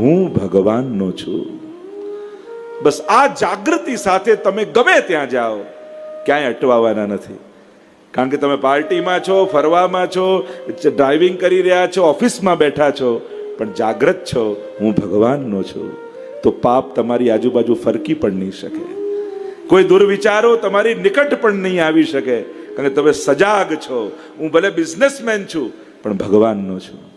હું ભગવાનનો છું. બસ આ જાગૃતિ સાથે તમે ગમે ત્યાં જાઓ, ક્યાંય અટવાવાના નથી. કારણ કે તમે પાર્ટીમાં છો, ફરવામાં છો ડ્રાઇવિંગ કરી રહ્યા છો, ઓફિસમાં બેઠા છો, પણ જાગૃત છો, હું ભગવાનનો છું. તો પાપ તમારી આજુબાજુ ફરકી પણ નહીં શકે. કોઈ દુર્વિચારો તમારી નિકટ પણ નહીં આવી શકે. કારણ કે તમે સજાગ છો. હું ભલે બિઝનેસમેન છું, પણ ભગવાનનો છું.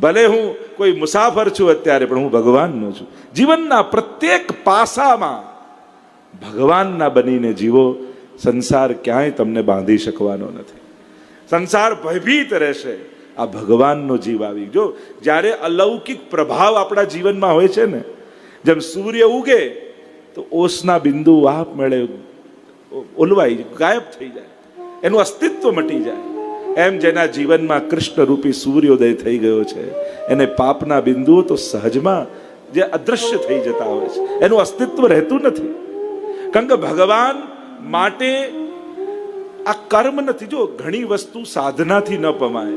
ભલે હું કોઈ મુસાફર છું અત્યારે, પણ હું ભગવાનનો છું. જીવનના પ્રત્યેક પાસામાં ભગવાનના બનીને જીવો, સંસાર ક્યાંય તમને બાંધી શકવાનો નથી. સંસાર ભયભીત રહેશે, આ ભગવાનનો જીવ આવી જો, જ્યારે અલૌકિક પ્રભાવ આપણા જીવનમાં હોય છે ને, જેમ સૂર્ય ઉગે, તો ઓસના બિંદુ વાપ મેળે ઓલવાઈ ગાયબ થઈ જાય. એનું અસ્તિત્વ મટી જાય. એમ જેના જીવનમાં કૃષ્ણ રૂપી સૂર્યોદય થઈ ગયો છે. એને પાપના બિંદુઓ તો સહજમાં જે અદૃશ્ય થઈ જતા હોય છે. એનું અસ્તિત્વ રહેતું નથી. કારણ કે ભગવાન માટે આ કર્મ નથી. જો ઘણી વસ્તુ સાધનાથી ન પમાય,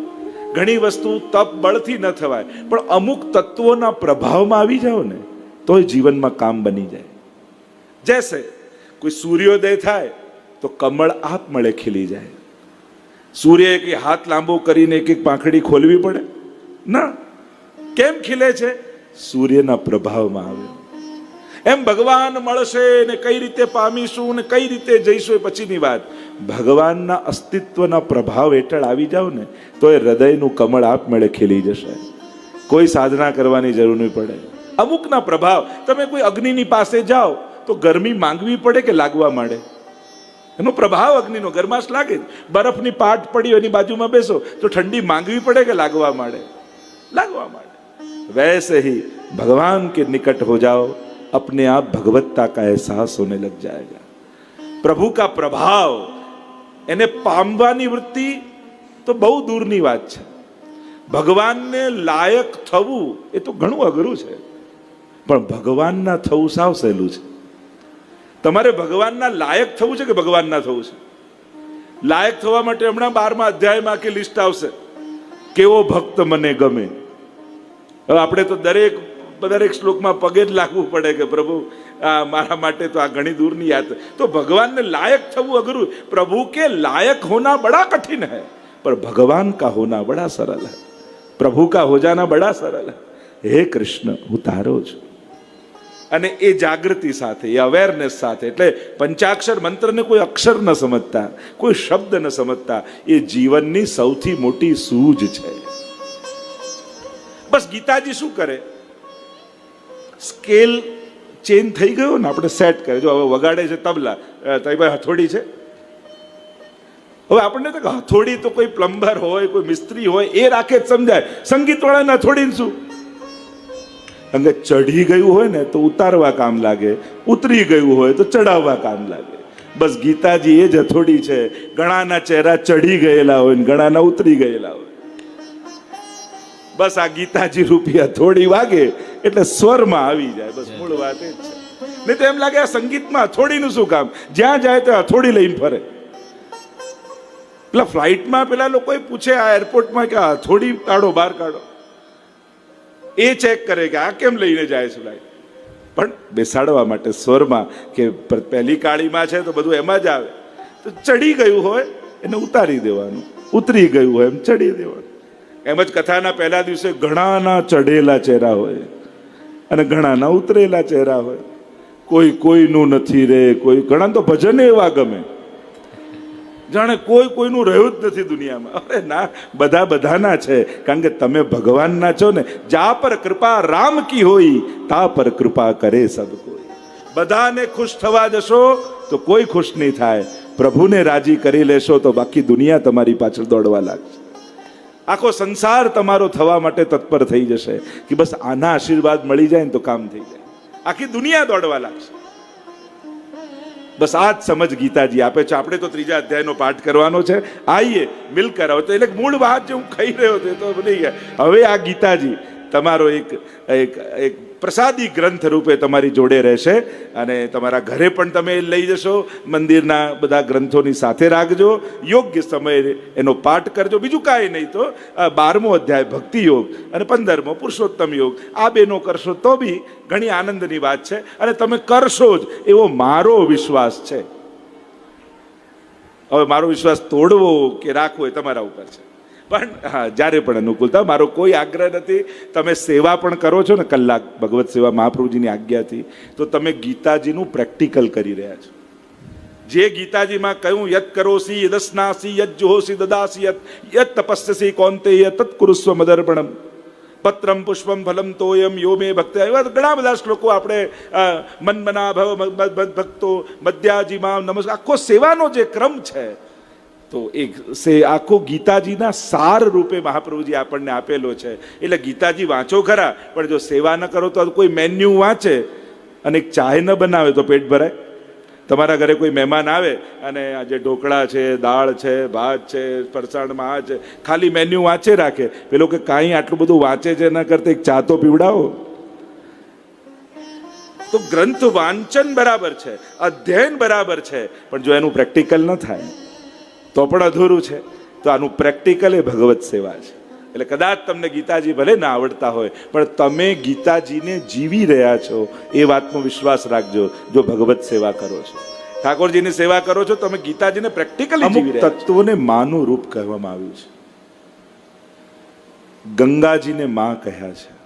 ઘણી વસ્તુ તપ બળથી ન થવાય, પણ અમુક તત્વોના પ્રભાવમાં આવી જાઓ ને, તોય જીવનમાં કામ બની જાય. જૈસે, કોઈ સૂર્યોદય થાય તો કમળ આપ મળે ખીલી જાય. સૂર્ય એક હાથ લાંબો કરીને એક એક પાંખડી ખોલવી પડે? ના. કેમ ખીલે છે? સૂર્યના પ્રભાવમાં આવે. એમ ભગવાન મળશે ને કઈ રીતે પામીશું ને કઈ રીતે જઈશું એ પછીની વાત. ભગવાનના અસ્તિત્વના પ્રભાવ હેઠળ આવી જાઓ ને, તો એ હૃદયનું કમળ આપમેળે ખીલી જશે. કોઈ સાધના કરવાની જરૂર નહીં પડે. અમુકના પ્રભાવ, તમે કોઈ અગ્નિની પાસે જાઓ, તો ગરમી માંગવી પડે કે લાગવા માંડે? એનો પ્રભાવ અગ્નિનો ગરમાશ લાગે જ. બરફની પાટ પડી એની બાજુમાં બેસો તો ઠંડી માંગવી પડે કે લાગવા માંડે લાગવા માંડે वैसे ही भगवान के निकट हो जाओ अपने आप भगवत्ता का एहसास होने लग जाएगा प्रभु का प्रभाव એને પામવાની વૃત્તિ તો બહુ દૂરની વાત છે ભગવાનને લાયક થવું એ તો ઘણું અઘરું છે પણ ભગવાનના થવું સાવ સહેલું છે તમારે ભગવાનના લાયક થવું છે કે ભગવાનના થવું છે? લાયક થવા માટે હમણાં બારમા અધ્યાયમાં આખી લિસ્ટ આવશે. કેવો ભક્ત મને ગમે. હવે આપણે તો દરેક દરેક શ્લોકમાં પગે જ લાગવું પડે કે પ્રભુ, આ મારા માટે તો આ ઘણી દૂરની યાદ તો ભગવાનને લાયક થવું અઘરું. પ્રભુ કે લાયક હોના બડા કઠિન હૈ. પણ ભગવાન કા હોના બડા સરળ હૈ. પ્રભુ કા હો જાના બડા સરળ હૈ. હે કૃષ્ણ, હું તારો છું. અને એ જાગૃતિ સાથે, એ અવેરનેસ સાથે. એટલે પંચાક્ષર મંત્રને કોઈ અક્ષર ન સમજતા, કોઈ શબ્દ ન સમજતા, એ જીવનની સૌથી મોટી સૂઝ છે. બસ ગીતાજી શું કરે? સ્કેલ ચેન્જ થઈ ગયો ને, આપણે સેટ કરે. જો હવે વગાડે છે તબલા તારી પાસે હથોડી છે. હવે આપણને તો હથોડી તો કોઈ પ્લમ્બર હોય, કોઈ મિસ્ત્રી હોય, એ રાખે જ સમજાય. સંગીતવાળાને હથોડીને શું? અંગે ચઢી ગયું હોય ને તો ઉતારવા કામ લાગે, ઉતરી ગયું હોય તો ચડાવવા કામ લાગે. બસ ગીતાજી એ જ હથોડી છે ઘણાના ચહેરા ચઢી ગયેલા હોય ને ઘણાના ઉતરી ગયેલા હોય. બસ આ ગીતાજી રૂપી થોડી વાગે એટલે સ્વરમાં આવી જાય, બસ મૂળ વાત એ જ છે. નહીં તો એમ લાગે આ સંગીતમાં અથોડીનું શું કામ? જ્યાં જાય ત્યાં અથોડી લઈને ફરે. પેલા ફ્લાઇટમાં પેલા લોકોએ પૂછે આ એરપોર્ટમાં કે આ હથોડી કાઢો, બહાર કાઢો. એ ચેક કરે કે આ કેમ લઈને જાય છે ભાઈ પણ બેસાડવા માટે સ્વરમાં કે પહેલી કાળીમાં છે તો બધું એમાં જ આવે. તો ચડી ગયું હોય એને ઉતારી દેવાનું. ઉતરી ગયું હોય એમ ચડી દેવાનું. એમ જ કથાના પહેલા દિવસે ઘણાના ચઢેલા ચહેરા હોય અને ઘણાના ઉતરેલા ચહેરા હોય. કોઈ કોઈનું નથી રે, કોઈ ઘણા તો ભજન એવા ગમે. જાણે કોઈ કોઈનું રહ્યું જ નથી દુનિયામાં. અરે ના, બધા બધાના છે. કારણ કે તમે ભગવાનના છો ને જા પર કૃપા રામ કી હોય, તા પર કૃપા કરે સબ કોઈ બધાને ખુશ થવા જશો, તો કોઈ ખુશ નહીં થાય. પ્રભુને રાજી કરી લેશો, તો બાકી દુનિયા તમારી પાછળ દોડવા લાગશે. આખો સંસાર તમારો થવા માટે તત્પર થઈ જશે. કે બસ આના આશીર્વાદ મળી જાય ને તો કામ થઈ જાય. આખી દુનિયા દોડવા લાગશે. બસ આ જ સમજ ગીતાજી આપે છે. આપણે તો ત્રીજા અધ્યાયનો પાઠ કરવાનો છે. આઈએ, મિલ કરાવો. તો એટલે મૂળ વાત જે હું ખાઈ રહ્યો હતો તો ગયા. હવે આ ગીતાજી, તમારો એક એક એક પ્રસાદી ગ્રંથ રૂપે તમારી જોડે રહેશે અને તમારા ઘરે પણ તમે લઈ જશો. મંદિરના બધા ગ્રંથોની સાથે રાખજો. યોગ્ય સમયે એનો પાઠ કરજો. બીજું કાંઈ નહીં તો બારમો અધ્યાય ભક્તિ યોગ અને પંદરમો પુરુષોત્તમ યોગ. આ બેનો કરશો તો બી ઘણી આનંદની વાત છે અને તમે કરશો જ એવો મારો વિશ્વાસ છે. હવે મારો વિશ્વાસ તોડવો કે રાખવો એ તમારા ઉપર છે. પણ હા જ્યારે પણ અનુકૂળતા મારો કોઈ આગ્રહ નથી. તમે સેવા પણ કરો છો ને કલાક ભગવત સેવા મહાપ્રભુજીની આજ્ઞાથી તો તમે ગીતાજીનું પ્રેક્ટિકલ કરી રહ્યા છો. જે ગીતાજીમાં કહ્યું યત કરોસી યદસ્નાસી યત જુહોસી દદાસી યત યત તપસ્યસી કોંતે તત કુરુસ્વ મદર્પણમ પત્રમ પુષ્પમ ફલમ તોયમ યો મે ભક્ત. એવા ઘણા બધા શ્લોકો આપણે અ, મન મના ભવ ભક્તો મધ્યાજીમાં નમસ્કાર આખો સેવાનો જે ક્રમ છે તો એ સે આખો ગીતાજીના સાર રૂપે મહાપ્રભુજી આપણને આપેલો છે. એટલે ગીતાજી વાંચો ખરા, પણ જો સેવા ન કરો તો કોઈ મેન્યુ વાંચે અને એક ચાય ન બનાવે તો પેટ ભરાય. તમારા ઘરે કોઈ મહેમાન આવે અને આજે ઢોકળા છે, દાળ છે, ભાત છે ફરસાણમાં આ છે, ખાલી મેન્યુ વાંચે રાખે. પેલો કે કાંઈ આટલું બધું વાંચે છે એના કરતાં એક ચા તો પીવડાવો. તો ગ્રંથ વાંચન બરાબર છે, અધ્યયન બરાબર છે, પણ જો એનું પ્રેક્ટિકલ ન થાય તો પણ અધૂરું છે. તો આનું પ્રેક્ટિકલ એ ભગવત સેવા છે. એટલે કદાચ તમને ગીતાજી ભલે ના આવડતા હોય પણ તમે ગીતાજીને જીવી રહ્યા છો એ વાતનો વિશ્વાસ રાખજો જો ભગવત સેવા કરો છો. ઠાકોરજીની સેવા કરો છો તમે ગીતાજીને પ્રેક્ટિકલી જીવી રહ્યા તત્વોને માનું રૂપ કહેવામાં આવ્યું છે. ગંગાજીને માં કહ્યા છે.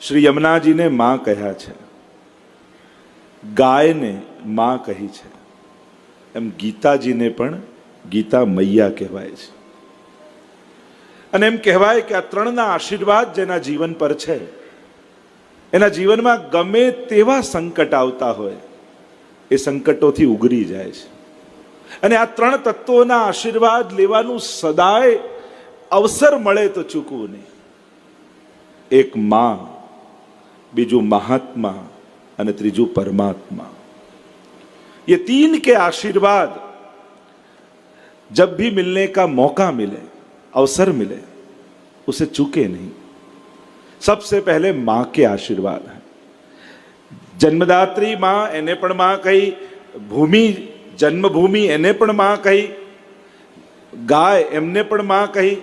શ્રી યમુનાજીને માં કહ્યા છે. ગાયને માં કહી છે. એમ ગીતાજીને પણ ગીતા મૈયા કહેવાય છે. અને એમ કહેવાય કે આ ત્રણના આશીર્વાદ જેના જીવન પર છે, એના જીવનમાં ગમે તેવા સંકટ આવતા હોય, એ સંકટોથી ઉગરી જાય છે. અને આ ત્રણ તત્વોના આશીર્વાદ લેવાનું સદાય અવસર મળે તો ચૂકવું નહીં. એક માં, બીજું મહાત્મા અને ત્રીજું પરમાત્મા. ये तीन के आशीर्वाद जब भी मिलने का मौका मिले अवसर मिले उसे चूके नहीं सबसे पहले मां के आशीर्वाद है જન્મદાત્રી માં એને પણ માં કહી ભૂમિ જન્મભૂમિ એને પણ માં કહી ગાય એમને પણ માં કહી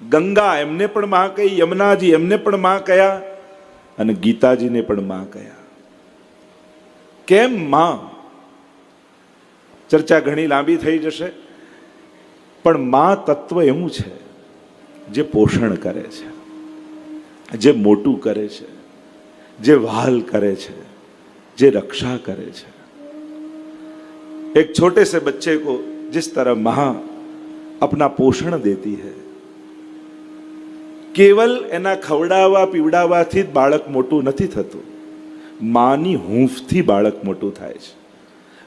ગંગા એમને પણ માં કહી યમુનાજી એમને પણ માં કહ્યા અને ગીતાજીને પણ માં કહ્યા કેમ માં ચર્ચા ઘણી લાંબી થઈ જશે પણ માં તત્વ એવું છે જે પોષણ કરે છે જે મોટું કરે છે જે વહાલ કરે છે જે रक्षा करे છે एक छोटे से बच्चे को जिस तरह मां अपना पोषण देती है કેવલ એના ખવડાવવા પીવડાવવાથી જ બાળક મોટું નથી થતું માની હૂંફથી બાળક મોટું થાય છે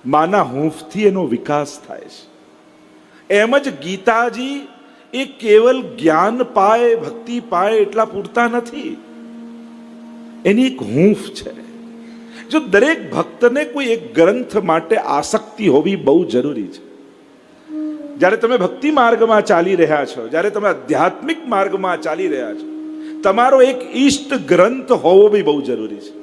માના હૂંફથી એનો વિકાસ થાય છે. એમ જ ગીતાજી એ કેવલ જ્ઞાન પાય, ભક્તિ પાય એટલા પૂરતા નથી. એની એક હૂંફ છે. જો દરેક ભક્તને કોઈ એક ગ્રંથ માટે આસક્તિ હોવી બહુ જરૂરી છે. જ્યારે તમે ભક્તિ માર્ગમાં ચાલી રહ્યા છો, જ્યારે તમે આધ્યાત્મિક માર્ગમાં ચાલી રહ્યા છો, તમારો એક ઈષ્ટ ગ્રંથ હોવો બી બહુ જરૂરી છે.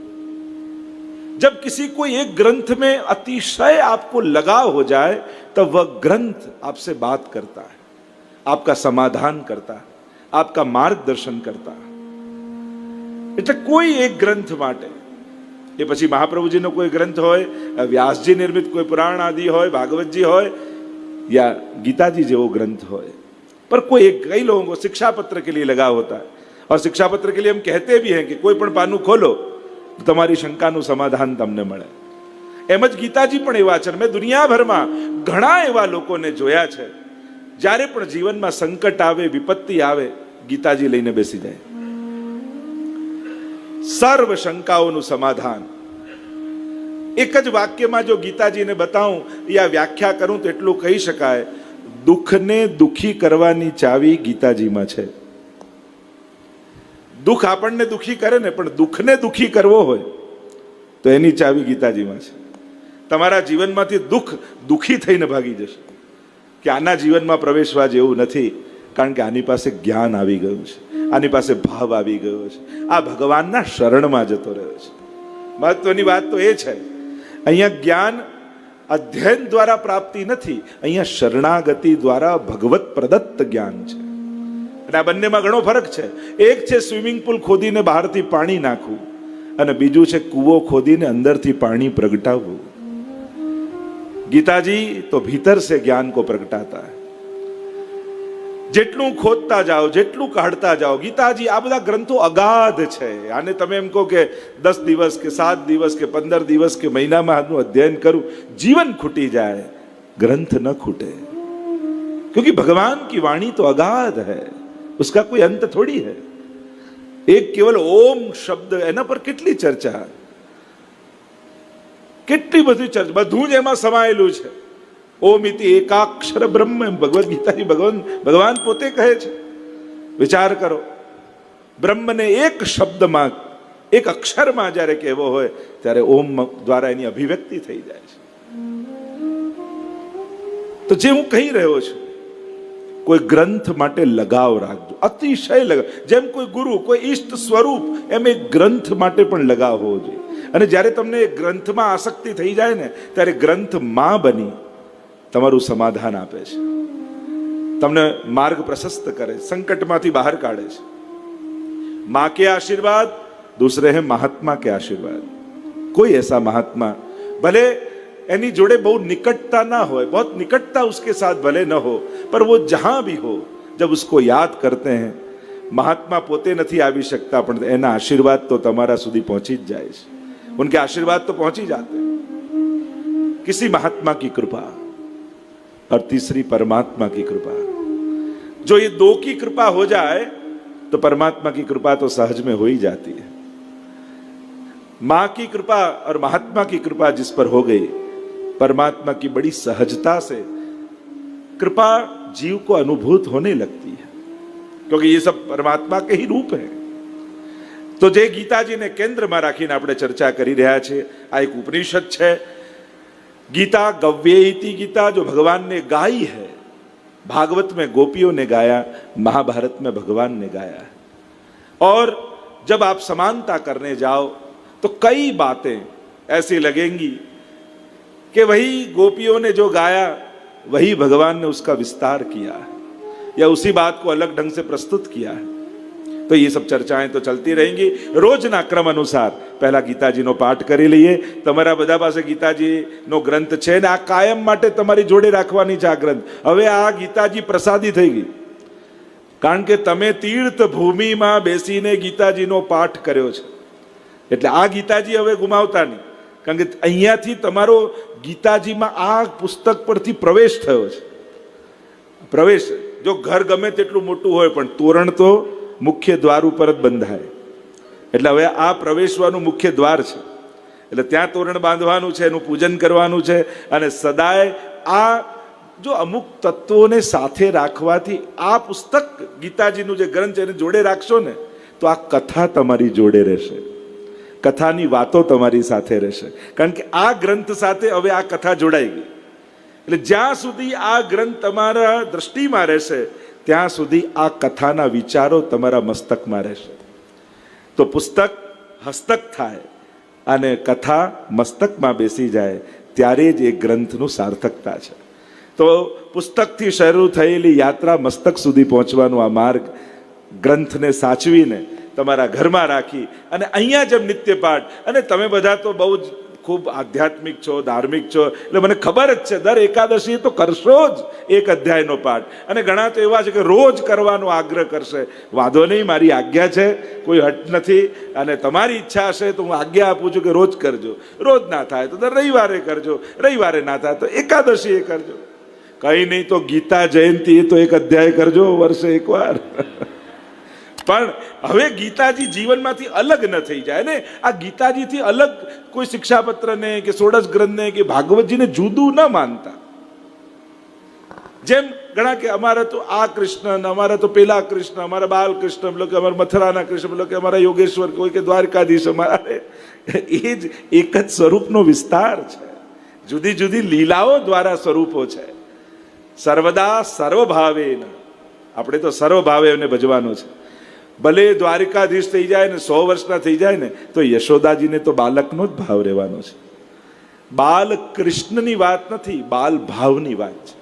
जब किसी को एक ग्रंथ में अतिशय आपको लगाव हो जाए तब वह ग्रंथ आपसे बात करता है आपका समाधान करता है आपका मार्गदर्शन करता है એટલે કોઈ એક ગ્રંથ માટે એ પછી મહાપ્રભુજીનો કોઈ ગ્રંથ હોય વ્યાસજી નિર્મિત કોઈ પુરાણ આદि હોય भागवत जी હોય या गीता जी જેવો ગ્રંથ હોય पर कोई एक कई लोगों को शिक्षा पत्र के लिए लगाव होता है और शिक्षा पत्र के लिए हम कहते भी हैं कि કોઈ પણ પાનું ખોલો તો તમારી શંકાનું સમાધાન તમને મળે. એમ જ ગીતાજી પણ એવા છે. મેં દુનિયાભરમાં ઘણા એવા લોકોને જોયા છે. જ્યારે પણ જીવનમાં સંકટ આવે, વિપત્તિ આવે, ગીતાજી લઈને બેસી જાય. સર્વ શંકાઓનું સમાધાન. એક જ વાક્યમાં જો ગીતાજીને બતાવું યા વ્યાખ્યા કરું તો એટલું કહી શકાય. દુઃખને દુઃખી કરવાની ચાવી ગીતાજીમાં છે. દુઃખ આપણને દુઃખી કરે ને, પણ દુઃખને દુઃખી કરવો હોય, તો એની ચાવી ગીતાજીમાં છે. તમારા જીવનમાંથી દુઃખ દુઃખી થઈને ભાગી જશે. કે આના જીવનમાં પ્રવેશવા જેવું નથી, કારણ કે આની પાસે જ્ઞાન આવી ગયું છે. આની પાસે ભાવ આવી ગયો છે. આ ભગવાનના શરણમાં જતો રહ્યો છે. મહત્વની વાત તો એ છે, અહીંયા જ્ઞાન અધ્યયન દ્વારા પ્રાપ્તિ નથી, અહીંયા શરણાગતિ દ્વારા ભગવત પ્રદત્ત જ્ઞાન છે. અને આ બંનેમાં ઘણો ફરક છે. એક છે સ્વિમિંગ પુલ ખોદીને બહારથી પાણી નાખવું અને બીજું છે કૂવો ખોદીને અંદરથી પાણી પ્રગટાવવું. ગીતાજી, તો ભીતર સે જ્ઞાન કો પ્રગટાતા જેટલું ખોદતા જાઓ, જેટલું કાઢતા જાઓ, ગીતાજી, આ બધા ગ્રંથો અગાધ છે. આને તમે એમ કહો કે દસ દિવસ કે સાત દિવસ કે પંદર દિવસ કે મહિનામાં આનું અધ્યયન કરું, જીવન ખૂટી જાય, ગ્રંથ ન ખૂટે. ક્યોંકિ ભગવાન કી વાણી તો અગાધ હૈ. उसका कोई अंत थोड़ी है એક કેવલ ઓમ શબ્દ એના પર કેટલી ચર્ચા કેટલી બધી ચર્ચા બધું જ એમાં સમાયેલું છે ઓમ ઇતિ એકાક્ષર બ્રહ્મ એમ ભગવદ્ ગીતાની ભગવાન ભગવાન પોતે કહે છે વિચાર કરો બ્રહ્મને એક શબ્દમાં એક અક્ષરમાં જ્યારે કહેવો હોય ત્યારે ઓમ દ્વારા એની અભિવ્યક્તિ થઈ જાય છે તો જે હું કહી રહ્યો છું કોઈ ગ્રંથ માટે લગાવ રાખજો. અતિશય લગાવ. જેમ કોઈ ગુરુ, કોઈ ઈષ્ટ સ્વરૂપ, એમ એક ગ્રંથ માટે પણ લગાવ હોવો જોઈએ. અને જ્યારે તમને ગ્રંથમાં આસક્તિ થઈ જાય ને, ત્યારે ગ્રંથમાં બની તમારું સમાધાન આપે છે. તમને માર્ગ પ્રશસ્ત કરે સંકટમાંથી બહાર કાઢે છે. માં કે આશીર્વાદ? દૂસરે હે મહાત્મા કે આશીર્વાદ? કોઈ એસા મહાત્મા. ભલે एनी जोड़े बहुत निकटता ना हो बहुत निकटता उसके साथ भले न हो पर वो जहां भी हो जब उसको याद करते हैं महात्मा पोते નથી આવી શકતા પણ એના આશીર્વાદ તો તમારા સુધી પહોંચી જ જાય છે उनके आशीर्वाद तो पहुंच ही जाते हैं किसी महात्मा की कृपा और तीसरी परमात्मा की कृपा जो ये दो की कृपा हो जाए तो परमात्मा की कृपा तो सहज में हो ही जाती है मां की कृपा और महात्मा की कृपा जिस पर हो गई परमात्मा की बड़ी सहजता से कृपा जीव को अनुभूत होने लगती है क्योंकि ये सब परमात्मा के ही रूप है તો જે ગીતાજીને કેન્દ્રમાં રાખીને આપણે ચર્ચા કરી રહ્યા છીએ આ એક ઉપનિષદ છે गीता गव्येति गीता जो भगवान ने गाई है भागवत में गोपियों ने गाया महाभारत में भगवान ने गाया है और जब आप समानता करने जाओ तो कई बातें ऐसी लगेंगी कि वही गोपियों ने जो गाया, वही भगवान ने उसका विस्तार किया है, या उसी बात को अलग ढंग से प्रस्तुत किया है। तो ये सब ચર્ચાએ તો ચાલતી રહેંગી રોજના ક્રમ અનુસાર પહેલા ગીતાજીનો પાઠ કરી લઈએ તમારા બધા પાસે ગીતાજીનો ગ્રંથ છે ને આ કાયમ માટે તમારી જોડે રાખવાની છે આ ગ્રંથ હવે આ ગીતાજી પ્રસાદી થઈ ગઈ કારણ કે તમે તીર્થ ભૂમિમાં બેસીને ગીતાજીનો પાઠ કર્યો છે એટલે આ ગીતાજી હવે ગુમાવતા નહીં, કારણ કે અહીંયાથી તમારો ગીતાજીમાં આ પુસ્તક પરથી પ્રવેશ થયો છે. પ્રવેશ, જો ઘર ગમે તેટલું મોટું હોય, પણ તોરણ તો મુખ્ય દ્વાર ઉપર જ બંધાય. એટલે હવે આ પ્રવેશવાનું મુખ્ય દ્વાર છે. એટલે ત્યાં તોરણ બાંધવાનું છે, એનું પૂજન કરવાનું છે, અને સદાય આ જો અમુક તત્વોને સાથે રાખવાથી આ પુસ્તક ગીતાજીનું જે ગ્રંથ એને જોડે રાખશો ને, તો આ કથા તમારી જોડે રહેશે. કથાની વાતો તમારી સાથે રહેશે. કારણ કે આ ગ્રંથ સાથે હવે આ કથા જોડાઈ ગઈ. એટલે જ્યાં સુધી આ ગ્રંથ તમારા દ્રષ્ટિમાં રહેશે, ત્યાં સુધી આ કથાના વિચારો તમારા મસ્તકમાં રહેશે. તો પુસ્તક હસ્તક થાય અને કથા મસ્તકમાં બેસી જાય, ત્યારે જ એ ગ્રંથનું સાર્થકતા છે. તો પુસ્તકથી શરૂ થયેલી યાત્રા મસ્તક સુધી પહોંચવાનો આ માર્ગ ગ્રંથને સાચવીને તમારા ઘરમાં રાખી અને અહીંયા જેમ નિત્ય પાઠ. અને તમે બધા તો બહુ જ ખૂબ આધ્યાત્મિક છો, ધાર્મિક છો. એટલે મને ખબર જ છે, દર એકાદશી તો કરશો જ એક અધ્યાયનો પાઠ. અને ઘણા તો એવા છે કે રોજ કરવાનો આગ્રહ કરશે. વાંધો નહીં, મારી આજ્ઞા છે, કોઈ હટ નથી. અને તમારી ઈચ્છા હશે તો હું આજ્ઞા આપું છું કે રોજ કરજો. રોજ ના થાય તો દર રવિવારે કરજો. રવિવારે ના થાય તો એકાદશી એ કરજો. કંઈ નહીં તો ગીતા જયંતિ તો એક અધ્યાય કરજો, વર્ષે એકવાર. પણ હવે ગીતાજી જીવનમાંથી અલગ ન થઈ જાય, ને આ ગીતાજીથી અલગ કોઈ શિક્ષાપત્રને કે સોડસ ગ્રંથને કે ભાગવતજીને જુદું ન માનતા. જેમ ઘણા કે અમારે તો આ કૃષ્ણ અમારે તો પેલા કૃષ્ણ, અમારા બાલકૃષ્ણ બોલો કે અમારા મથુરાના કૃષ્ણ બોલો કે અમારા યોગેશ્વર, કોઈ કે દ્વારકાધીશ અમારા. એ જ એક જ સ્વરૂપનો વિસ્તાર છે. જુદી જુદી લીલાઓ દ્વારા સ્વરૂપો છે. સર્વદા સર્વભાવે આપણે તો સર્વભાવે એમને ભજવાનો છે. ભલે દ્વારિકાધીશ થઈ જાય ને સો વર્ષના થઈ જાય ને, તો યશોદાજીને તો બાલકનો જ ભાવ રહેવાનો છે. બાલ કૃષ્ણની વાત નથી, બાલ ભાવની વાત છે.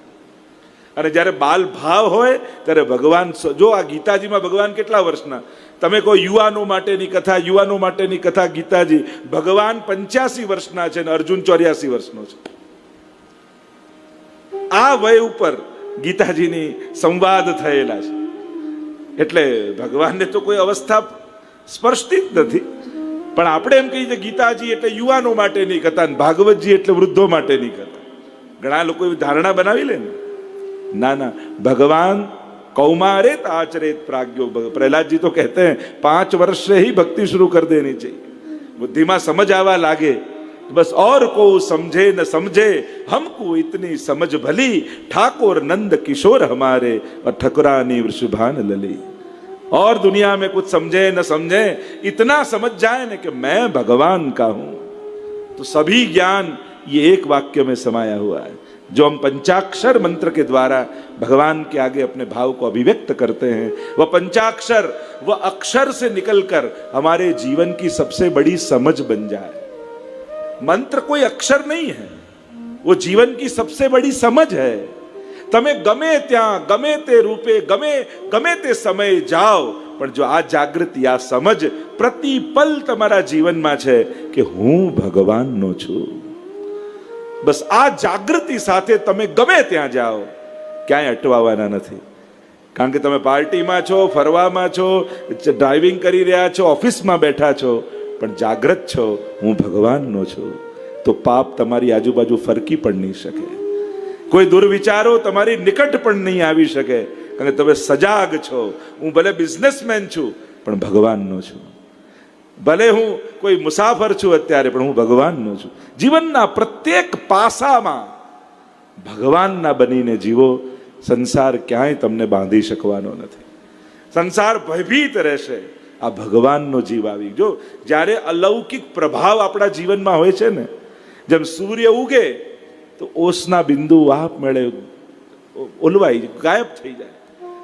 અને જ્યારે બાલ ભાવ હોય, ત્યારે ભગવાન જો આ ગીતાજીમાં ભગવાન કેટલા વર્ષના? તમે કહો યુવાનો માટેની કથા, યુવાનો માટેની કથા ગીતાજી, ભગવાન પંચ્યાસી વર્ષના છે અને અર્જુન ચોર્યાસી વર્ષનો છે. આ વય ઉપર ગીતાજીની સંવાદ થયેલા છે. એટલે ભગવાનને તો કોઈ અવસ્થા સ્પર્શતી જ નથી. પણ આપણે એમ કહીએ ગીતાજી એટલે યુવાનો માટેની કથા ભાગવતજી એટલે વૃદ્ધો માટેની કથા ઘણા લોકો એવી ધારણા બનાવી લે ને. ના ના, ભગવાન કૌમારેત આચરેત પ્રાગ્યો. પ્રહલાદજી તો કહેતે પાંચ વર્ષે હિ ભક્તિ શરૂ કરી દેની ચાહીએ. બુદ્ધિમાં સમજ આવવા લાગે बस और को समझे न समझे, हमको इतनी समझ भली। ठाकुर नंद किशोर हमारे और ठकुरानी वृषभान लली। और दुनिया में कुछ समझे न समझे, इतना समझ जाए न कि मैं भगवान का हूँ। तो सभी ज्ञान ये एक वाक्य में समाया हुआ है, जो हम पंचाक्षर मंत्र के द्वारा भगवान के आगे अपने भाव को अभिव्यक्त करते हैं। वह पंचाक्षर, वह अक्षर से निकलकर हमारे जीवन की सबसे बड़ी समझ बन जाए। मंत्र कोई अक्षर नहीं है वो जीवन की सबसे बड़ी समझ है તમે ગમે ત્યાં ગમે તે રૂપે ગમે ગમે તે સમયે જાઓ પણ જો આ જાગૃતિ આ સમજ પ્રતિપલ તમારા જીવનમાં છે કે હું ભગવાનનો છું બસ આ જાગૃતિ સાથે તમે ગમે ત્યાં જાઓ ક્યાંય અટવાવાના નથી કારણ કે તમે પાર્ટીમાં છો ફરવામાં છો ડ્રાઇવિંગ કરી રહ્યા છો ઓફિસમાં બેઠા છો પણ જાગ્રત છો, હું ભગવાનનો છું. તો પાપ તમારી આજુબાજુ ફરકી પણ નહીં શકે. કોઈ દુર્વિચારો તમારી નિકટ પણ નહીં આવી શકે. કારણ કે તમે સજાગ છો. હું ભલે બિઝનેસમેન છું, પણ ભગવાનનો છું. ભલે હું કોઈ મુસાફર છું અત્યારે, પણ હું ભગવાનનો છું. જીવનના પ્રત્યેક પાસામાં ભગવાનના બનીને જીવો, સંસાર ક્યાંય તમને બાંધી શકવાનો નથી. સંસાર ભયભીત રહેશે. આ ભગવાનનો જીવ આવી જો જ્યારે અલૌકિક પ્રભાવ આપણા જીવનમાં હોય છે ને, જેમ સૂર્ય ઉગે, તો ઓસના બિંદુ વાપ મેળે ઓલવાઈ ગાયબ થઈ જાય.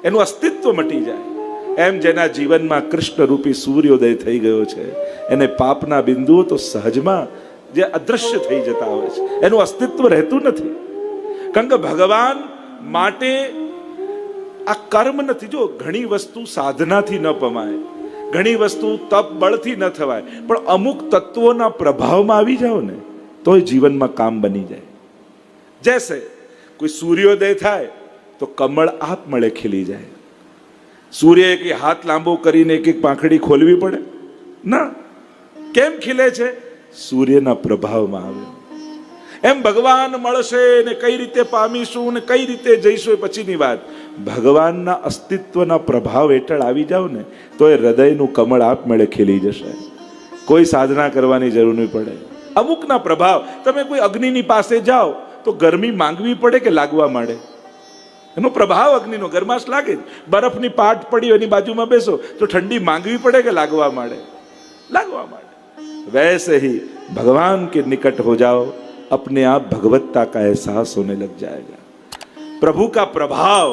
એનું અસ્તિત્વ મટી જાય. એમ જેના જીવનમાં કૃષ્ણ રૂપી સૂર્યોદય થઈ ગયો છે, એને પાપના બિંદુઓ તો સહજમાં જે અદ્રશ્ય થઈ જતા હોય છે. એનું અસ્તિત્વ રહેતું નથી. કારણ કે ભગવાન માટે આ કર્મ નથી. જો ઘણી વસ્તુ સાધનાથી ન પમાય ઘણી વસ્તુ તપ બળથી ન થવાય, પણ અમુક તત્વોના પ્રભાવમાં આવી જાઓ ને, તોય જીવનમાં કામ બની જાય. જૈસે કોઈ સૂર્યોદય થાય, તો કમળ આપમળે ખીલી જાય. સૂર્ય એક હાથ લાંબો કરીને એક એક પાંખડી ખોલવી પડે? ના. કેમ ખીલે છે? સૂર્યના પ્રભાવમાં આવે. એમ ભગવાન મળશે ને કઈ રીતે પામીશું ને કઈ રીતે જઈશું એ પછીની વાત. ભગવાનના અસ્તિત્વના પ્રભાવ હેઠળ આવી જાવ ને, તો એ હૃદયનું કમળ આપમેળે ખીલી જશે. કોઈ સાધના કરવાની જરૂર નહીં પડે. અમુકના પ્રભાવ, તમે કોઈ અગ્નિની પાસે જાઓ, તો ગરમી માંગવી પડે કે લાગવા માંડે? એનો પ્રભાવ અગ્નિનો, ગરમાશ લાગે જ. બરફની પાટ પડી એની બાજુમાં બેસો, તો ઠંડી માંગવી પડે કે લાગવા માંડે? લાગવા માંડે. વૈસે ભગવાન કે નિકટ હો જાઓ. अपने आप भगवत्ता का एहसास होने लग जाएगा प्रभु का प्रभाव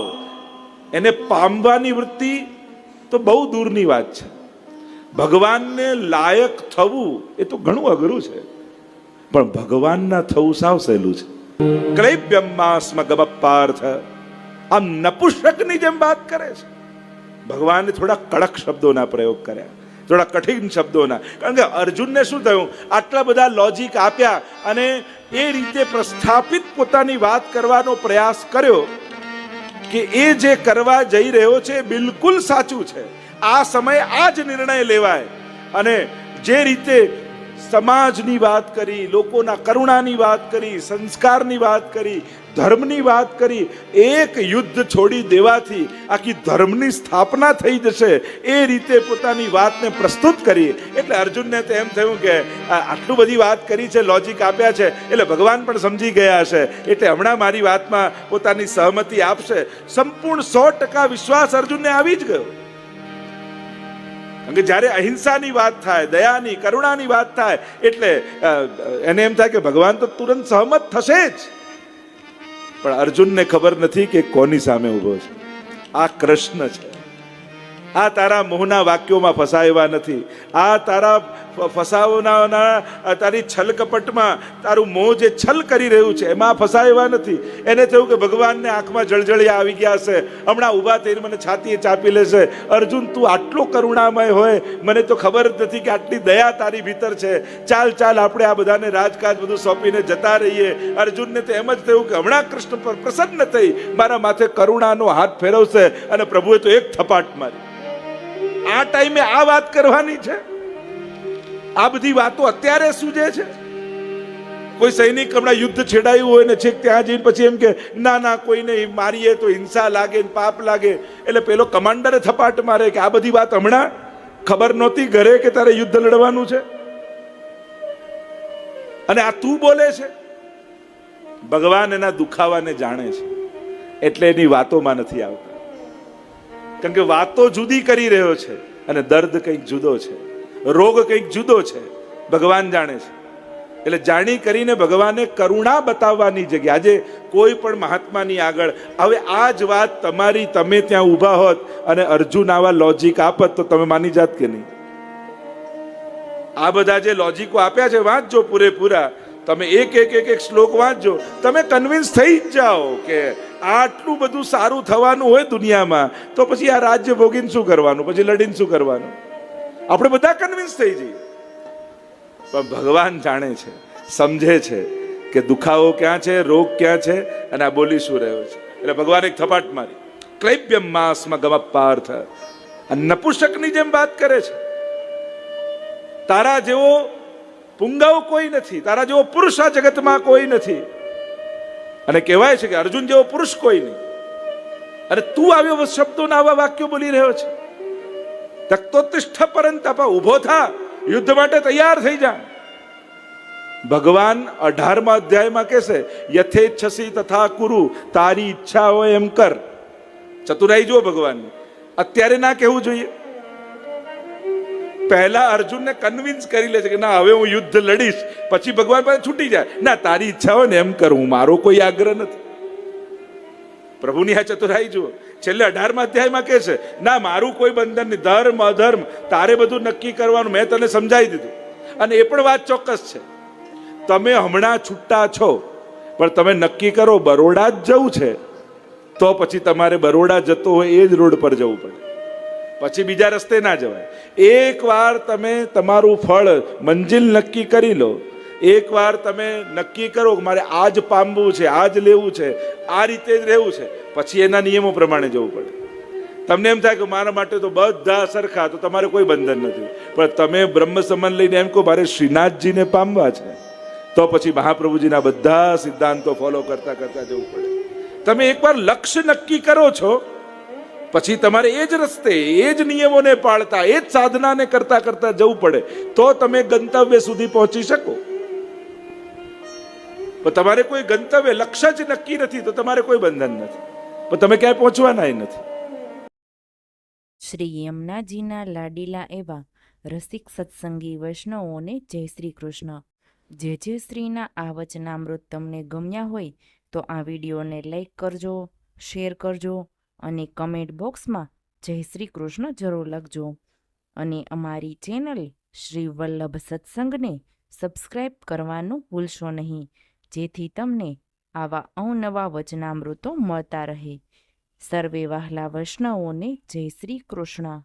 એને પામવાની વૃત્તિ તો બહુ દૂરની વાત છે ભગવાનને લાયક થવું એ તો ઘણું અઘરું છે પણ ભગવાનના થવું સાવ સહેલું છે ક્લૈબ્યમ્માસ્મ ગમપ્પાર્થ આમ નપુષકની જેમ વાત કરે છે ભગવાને થોડા કડક શબ્દોના પ્રયોગ કર્યા થોડા કઠિન શબ્દોના. કારણ કે અર્જુનને શું થયું? આટલા બધા લોજિક આપ્યા અને એ રીતે પ્રસ્થાપિત પોતાની વાત કરવાનો પ્રયાસ કર્યો કે એ જે કરવા જઈ રહ્યો છે બિલકુલ સાચું છે. આ સમયે આ જ નિર્ણય લેવાય. અને જે રીતે સમાજની વાત કરી, લોકોના કરુણાની વાત કરી, સંસ્કારની વાત કરી ધર્મની વાત કરી, એક યુદ્ધ છોડી દેવાથી આખી ધર્મની સ્થાપના થઈ જશે. એ રીતે પોતાની વાતને પ્રસ્તુત કરી. એટલે અર્જુનને તો એમ થયું કે આટલું બધી વાત કરી છે લોજિક આપ્યા છે, એટલે ભગવાન પણ સમજી ગયા છે એટલે હમણાં મારી વાતમાં પોતાની સહમતિ આપશે. સંપૂર્ણ સો ટકા વિશ્વાસ અર્જુનને આવી જ ગયો. કે જ્યારે અહિંસાની વાત થાય, દયાની, કરુણાની વાત થાય, એટલે એને એમ થાય કે ભગવાન તો તુરંત સહમત થશે જ. પણ અર્જુનને ખબર નથી કે કોની સામે ઊભો છે. આ કૃષ્ણ છે. આ તારા મોહના વાક્યોમાં ફસાયેવા નથી. આ તારા ફ- ફસાવનાના તારી છલકપટમાં તારું મોં જે છલ કરી રહ્યું છે, એમાં ફસાયેવા નથી. એને થયું કે ભગવાનને આંખમાં જળજળિયા આવી ગયા છે. હમણાં ઊભા થઈને મને છાતીએ ચાપી લેશે અર્જુન, તું આટલો કરુણામય હોય, મને તો ખબર જ નથી કે આટલી દયા તારી ભીતર છે. ચાલ ચાલ, આપણે આ બધાને રાજકાજ બધું સોંપીને જતા રહીએ. અર્જુનને તો એમ જ થયું કે હમણાં કૃષ્ણ પર પ્રસન્ન થઈ, મારા માથે કરુણાનો હાથ ફેરવશે અને પ્રભુએ તો એક થપાટ મારી. આ ટાઈમે આ વાત કરવાની છે? આ બધી વાતો અત્યારે સૂજે છે? કોઈ સૈનિક હમણાં યુદ્ધ છેડાયું હોય ને છેક ત્યાં જઈને પછી એમ કે, ના ના, કોઈને મારીએ તો હિંસા લાગે ને પાપ લાગે. એટલે પેલો કમાન્ડરે થપાટ મારે કે, આ બધી વાત હમણાં ખબર નહોતી ઘરે કે તારે યુદ્ધ લડવાનું છે? અને આ તું બોલે છે? ભગવાન એના દુખાવાને જાણે છે. એટલે એની વાતોમાં નથી આવતા. કારણ કે વાતો જુદી કરી રહ્યો છે અને દર્દ કંઈક જુદો છે. રોગ કંઈક જુદો છે. ભગવાન જાણે છે. એટલે જાણી કરીને ભગવાને કરુણા બતાવવાની જગ્યા. આજે કોઈ પણ મહાત્માની આગળ, હવે આ જ વાત તમારી, તમે ત્યાં ઊભા હોત અને અર્જુન આવા લોજિક આપત તો તમે માની જાત કે નહીં. આ બધા જે લોજિકો આપ્યા છે, વાંચજો પૂરેપૂરા. તમે એક એક એક એક શ્લોક વાંચજો. તમે કન્વિન્સ થઈ જ જાઓ કે આટલું બધું સારું થવાનું હોય દુનિયામાં, તો પછી આ રાજ્ય ભોગીને શું કરવાનું? પછી લડીને શું કરવાનું? આપણે બધા કન્વિન્સ થઈ જઈએ. પણ ભગવાન જાણે છે, સમજે છે કે દુખાવો ક્યાં છે, રોગ ક્યાં છે, અને આ બોલી શું રહ્યો છે. એટલે ભગવાન એક થપાટ મારી. ક્લૈબ્યમ માસમાં ગમપાર્થ આ નપુષકની જેમ વાત કરે છે. તારા જેવો પુંગાવ કોઈ નથી, તારા જેવો પુરુષ આ જગતમાં કોઈ નથી. અને કહેવાય છે કે અર્જુન જેવો પુરુષ કોઈ નહીં. અને તું આવ્યો શબ્દોના આવા વાક્યો બોલી રહ્યો છે. તક્તોતિષ્ઠ પરંતપ ઊભો થા, યુદ્ધ માટે તૈયાર થઈ જા. ભગવાન અઢારમા અધ્યાયમાં કહેશે, યથેચ્છસી તથા કુરુ, તારી ઈચ્છા હોય એમ કર. ચતુરાઈ જુઓ ભગવાન અત્યારે ના કહેવું જોઈએ. પહેલા અર્જુનને કન્વિન્સ કરી લે છે કે ના, હવે હું યુદ્ધ લડીશ, પછી ભગવાન પાસે છૂટી જાય. ના, તારી ઈચ્છા હોય ને એમ કરું મારો કોઈ આગ્રહ નથી. પ્રભુની આ ચતુરાઈ જુઓ. છેલ્લે અઢારમા અધ્યાયમાં કહે છે, ના, મારું કોઈ બંધન નહીં. ધર્મ, અધર્મ, તારે બધું નક્કી કરવાનું, મેં તને સમજાવી દીધું. અને એ પણ વાત ચોક્કસ છે. તમે હમણાં છૂટા છો, પણ તમે નક્કી કરો, બરોડા જ જવું છે. તો પછી તમારે બરોડા જતો હોય એ જ રોડ પર જવું પડે. પછી બીજા રસ્તે ના જવાય. એકવાર તમે તમારું ફળ મંજિલ નક્કી કરી લો. એકવાર તમે નક્કી કરો મારે આ જ પામવું છે આ જ લેવું છે, આ રીતે જ રહેવું છે. પછી એના નિયમો પ્રમાણે જવું પડે. તમને એમ થાય કે મારા માટે તો બધા સરખા, તો તમારે કોઈ બંધન નથી. પણ તમે બ્રહ્મ સંબંધ લઈને એમ કહો, મારે શ્રીનાથજીને પામવા છે. તો પછી મહાપ્રભુજીના બધા સિદ્ધાંતો ફોલો કરતા કરતા જવું પડે. તમે એકવાર લક્ષ્ય નક્કી કરો છો પછી તમારે એ જ રસ્તે, એ જ નિયમોને પાળતા, એ જ સાધનાને કરતા કરતા જવું પડે. તો તમે ગંતવ્ય સુધી પહોંચી શકો. પણ તમારે કોઈ ગંતવ્ય લક્ષ્ય જ નક્કી નથી, તો તમારે કોઈ બંધન નથી. પણ તમે ક્યાંય પહોંચવાના નથી. શ્રી યમુનાજીના લાડીલા એવા રસિક સત્સંગી વૈષ્ણવોને જય શ્રી કૃષ્ણ. જે જે શ્રીના આ વચનામૃત તમને ગમ્યા હોય, તો આ વિડીયોને લાઈક કરજો, શેર કરજો અને કમેન્ટ બોક્સમાં જય શ્રી કૃષ્ણ જરૂર લખજો. અને અમારી ચેનલ શ્રી વલ્લભ સત્સંગને સબસ્ક્રાઈબ કરવાનું ભૂલશો નહીં. જેથી તમને આવા અવનવા વચનામૃતો મળતા રહે. સર્વે વહાલા વૈષ્ણવોને જય શ્રી કૃષ્ણ.